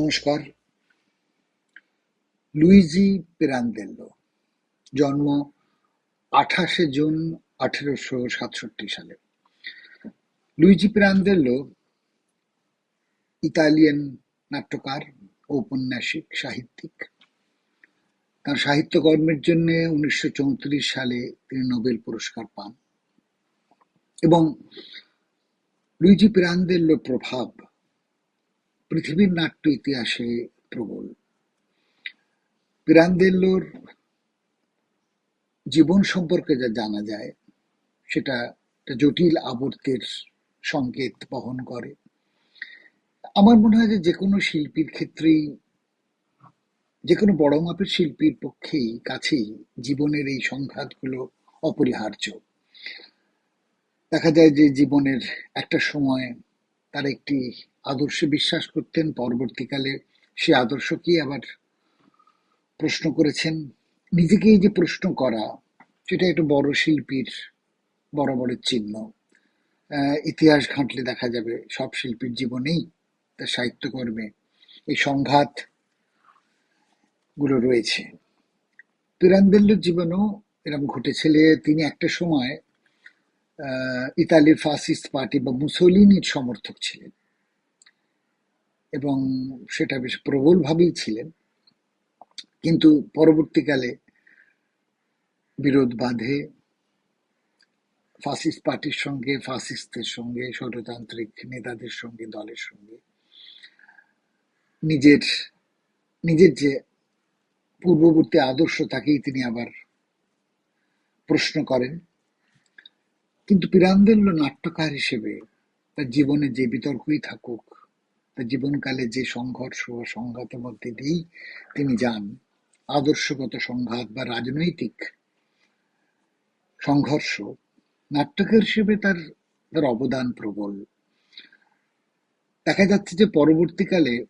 নমস্কার। লুইজি পিরান্দেল্লো, জন্ম আঠাশে জুন আঠেরোশো সাতষট্টি সালে। লুইজি পিরান্দেল্লো, ইতালিয়ান নাট্যকার, ঔপন্যাসিক, সাহিত্যিক। তার সাহিত্যকর্মের জন্য উনিশশো চৌত্রিশ সালে তিনি নোবেল পুরস্কার পান। এবং লুইজি পিরান্দেল্লোর প্রভাব পৃথিবীর নাট্য ইতিহাসে প্রবল। পিরান্দেল্লোর জীবন সম্পর্কে যা জানা যায়, সেটা জটিল আবর্তের সংকেত বহন করে। আমার মনে হয় যে কোনো শিল্পীর ক্ষেত্রেই যে কোনো বড় মাপের শিল্পীর পক্ষেই কাছেই জীবনের এই সংঘাতগুলো অপরিহার্য। দেখা যায় যে জীবনের একটা সময় তার একটি আদর্শে বিশ্বাস করতেন, পরবর্তীকালে সে আদর্শকেই আবার প্রশ্ন করেছেন। নিজেকে এই যে প্রশ্ন করা, সেটা একটা বড় শিল্পীর বরাবরের চিহ্ন। ইতিহাস ঘাঁটলে দেখা যাবে, সব শিল্পীর জীবনেই তার সাহিত্যকর্মে এই সংঘাতগুলো রয়েছে। পিরান্দেল্লোর জীবনেও এরকম ঘটেছিল তিনি একটা সময় ইতালির ফাসিস্ট পার্টি বা মুসোলিনির সমর্থক ছিলেন। এবং সেটা বেশ প্রবলভাবেই ছিলেন। কিন্তু পরবর্তীকালে বিরোধ বাঁধে। ফাসিস্ট পার্টির সঙ্গে ফাসিস্টদের সঙ্গে, স্বৈরতান্ত্রিক নেতাদের সঙ্গে, দলের সঙ্গে। নিজের নিজের যে পূর্ববর্তী আদর্শ তাকেই তিনি আবার প্রশ্ন করেন। কিন্তু পিরান্দেল্য নাট্যকার হিসেবে তার জীবনে যে বিতর্কই থাকুক জীবনকালে যে সংঘর্ষ সংঘাতের মধ্যে দিয়েই তিনি যান। আদর্শগত সংঘাত বা রাজনৈতিক সংঘর্ষ নাট্যকার হিসেবে তার তার অবদান প্রবল। দেখা যাচ্ছে যে পরবর্তীকালে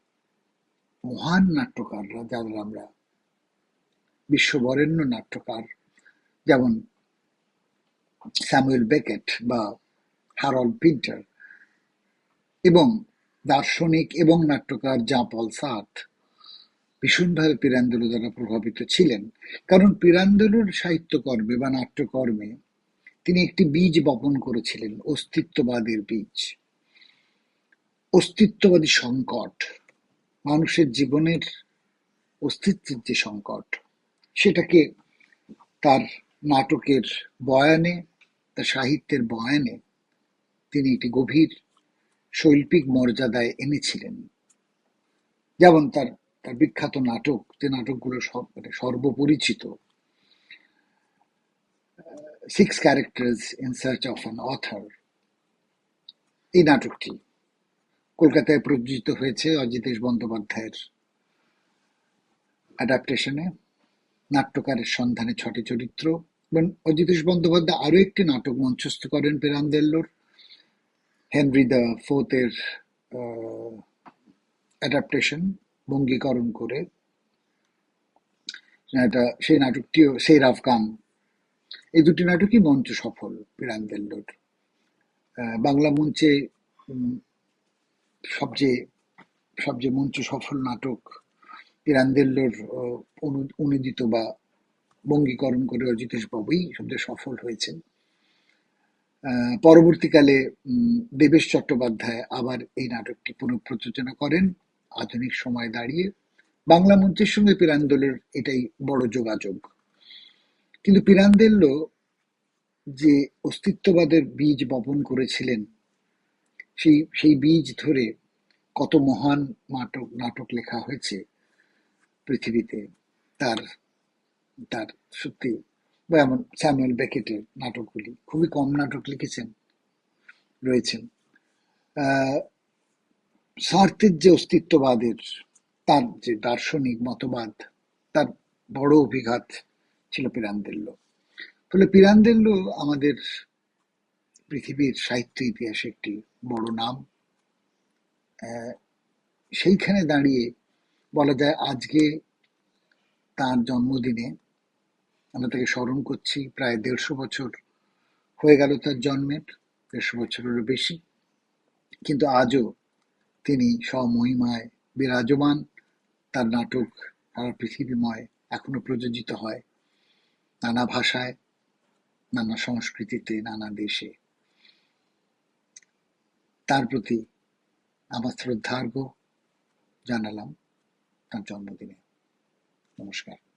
মহান নাট্যকাররা, যাদের আমরা বিশ্ববরেণ্য নাট্যকার যেমন স্যামুয়েল বেকেট বা হারল পিন্টার এবং দার্শনিক এবং নাট্যকার জা পল সাত। ভীষণভাবে পিরান্দলু দ্বারা প্রভাবিত ছিলেন, কারণ পিরান্দলুর সাহিত্যকর্মে বা নাট্যকর্মে তিনি একটি বীজ বপন করেছিলেন, অস্তিত্ববাদের বীজ। অস্তিত্ববাদী সংকট, মানুষের জীবনের অস্তিত্বের যে সংকট, সেটাকে তার নাটকের বয়ানে, তার সাহিত্যের বয়ানে তিনি একটি গভীর শৈল্পিক মর্যাদায় এনেছিলেন। যেমন তার তার বিখ্যাত নাটক, যে নাটকগুলো সব মানে সর্বপরিচিত। Six characters in search of an author এই নাটকটি কলকাতায় প্রযোজিত হয়েছে অজিতেশ বন্দ্যোপাধ্যায়ের অ্যাডাপ্টেশনে নাট্যকারের সন্ধানে ছটি চরিত্র এবং অজিতেশ বন্দ্যোপাধ্যায় আরও একটি নাটক মঞ্চস্থ করেন পেরান্দেল্লোর হেনরি দ্য ফোর্থের অ্যাডাপ্টেশন বঙ্গীকরণ করে। এটা সেই নাটকটিও, সেই আফগান এই দুটি নাটকই মঞ্চ সফল পিরান্দেল্লোর বাংলা মঞ্চে সবচেয়ে সবচেয়ে মঞ্চ সফল নাটক পিরান্দেল্লোর অনুদিত বা বঙ্গীকরণ করে অজিতেশ বাবুই সবচেয়ে সফল হয়েছেন। পরবর্তীকালে দেবেশ চট্টোপাধ্যায় আবার এই নাটকটি পুনঃপ্রযোজনা করেন। আধুনিক সময় দাঁড়িয়ে। বাংলা মঞ্চের সঙ্গে পিরান্দোলের এটাই বড় যোগাযোগ। কিন্তু পিরান্দেল্য যে অস্তিত্ববাদের বীজ বপন করেছিলেন, সেই সেই বীজ ধরে কত মহান নাটক নাটক লেখা হয়েছে পৃথিবীতে। তার তার সত্যি বা এমন স্যামুয়েল বেকেটের নাটকগুলি, খুবই কম নাটক লিখেছেন, রয়েছেন। স্বার্থের যে অস্তিত্ববাদের, তার যে দার্শনিক মতবাদ, তার বড় অভিঘাত ছিল পিরান্দেল্য ফলে পিরান্দেল্য আমাদের পৃথিবীর সাহিত্য ইতিহাসে একটি বড় নাম। সেইখানে দাঁড়িয়ে বলা যায় আজকে তার জন্মদিনে আমরা তাকে স্মরণ করছি, প্রায় দেড়শো বছর হয়ে গেল তার জন্মের, দেড়শো বছরেরও বেশি। কিন্তু আজও তিনি স্বমহিমায় বিরাজমান, তার নাটক সারা পৃথিবীময় এখনও প্রযোজিত হয় নানা ভাষায়, নানা সংস্কৃতিতে, নানা দেশে। তার প্রতি আমার শ্রদ্ধার্ঘ জানালাম তার জন্মদিনে। নমস্কার।